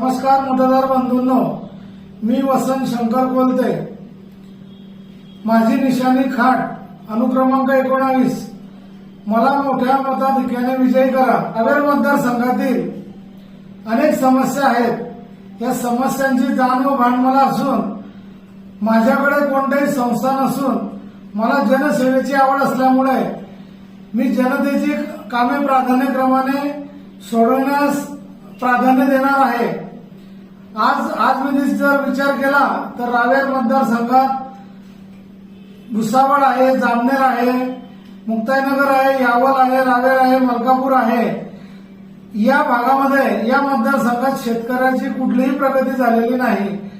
नमस्कार मतदार बंधूंनो. मी वसंत शंकर कोलते. माझी निशाणी खाट अनुक्रमांक एकोणावीस. मला मोठ्या मताधिक्याने विजयी करा. अवेर मतदारसंघातील अनेक समस्या आहेत या समस्यांची जाण व भान मला असून माझ्याकडे कोणतेही संस्था नसून मला जनसेवेची आवड असल्यामुळे मी जनतेची कामे प्राधान्यक्रमाने सोडवण्यास प्राधान्य देणार आहे. आज आज मी जर विचार केला तर रावेर मतदारसंघात भुसावळ आहे जामनेर आहे मुक्ताईनगर आहे यावल आहे रावेर आहे मलकापूर आहे. या भागामध्ये या मतदारसंघात शेतकऱ्याची कुठलीही प्रगती झालेली नाही.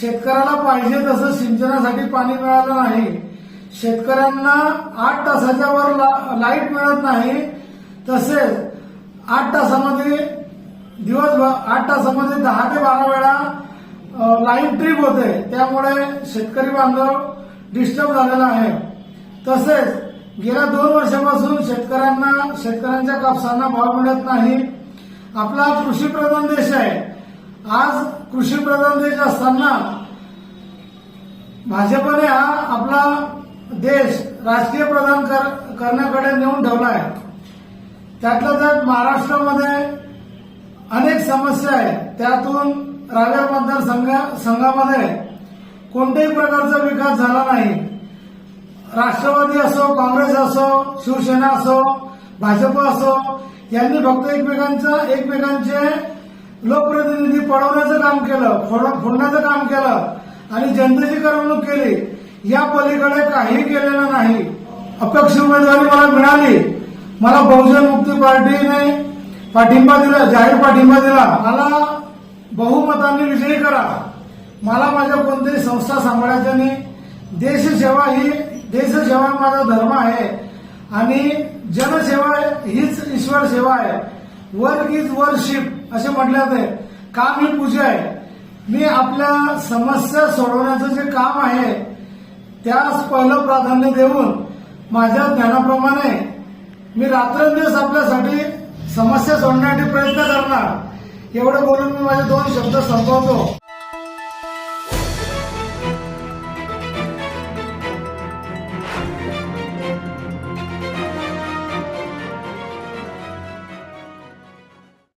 शेतकऱ्याला पाहिजे तसं सिंचनासाठी पाणी मिळालं नाही. शेतकऱ्यांना आठ तासाच्या वर ला- लाइट मिळत नाही. तसेच आठ तासामध्ये दिवसभर आठ तासामध्ये दहा ते बारा वेळा लाईव्ह ट्रीप ट्रिप होते. त्यामुळे शेतकरी बांधव डिस्टर्ब झालेला आहे. तसेच गेल्या दोन वर्षापासून शेतकऱ्यांना शेतकऱ्यांच्या कापसांना भाव मिळत नाही. आपला कृषी प्रधान देश आहे. आज कृषी प्रधान देश असताना भाजपने हा आपला देश राजकीय प्रदान कर, करण्याकडे नेऊन ठेवला आहे. त्यातल्या त्यात महाराष्ट्रामध्ये अनेक समस्या आहेत. त्यातून रावेर मतदारसंघ संघामध्ये कोणत्याही प्रकारचा विकास झाला नाही. राष्ट्रवादी असो काँग्रेस असो शिवसेना असो भाजप असो यांनी फक्त एकमेकांचं एकमेकांचे लोकप्रतिनिधी पळवण्याचं काम केलं फोड- फोडण्याचं काम केलं आणि जनतेची करमणूक केली. या पलीकडे काही केलेलं नाही. अपक्ष उमेदवारी मला मिळाली. मला बहुजन मुक्ती पार्टीने पाठिंबा दिला जाहीर पाठिंबा दिला. मला बहुमतांनी विजयी करा. मला माझ्या कोणत्याही संस्था सांभाळायच्या नाही. देशसेवा ही देशसेवा माझा धर्म आहे. आणि जनसेवा हीच ईश्वर सेवा आहे. वर्क इज वर्शिप असे म्हटले जाते काम ही पूजा आहे. मी आपल्या समस्या सोडवण्याचं जे काम आहे त्यास पहिलं प्राधान्य देऊन माझ्या ज्ञानाप्रमाणे मी रात्रंदिवस आपल्यासाठी समस्या सोडण्यासाठी प्रयत्न करणार. एवढं बोलून मी माझे दोन शब्द संपवतो.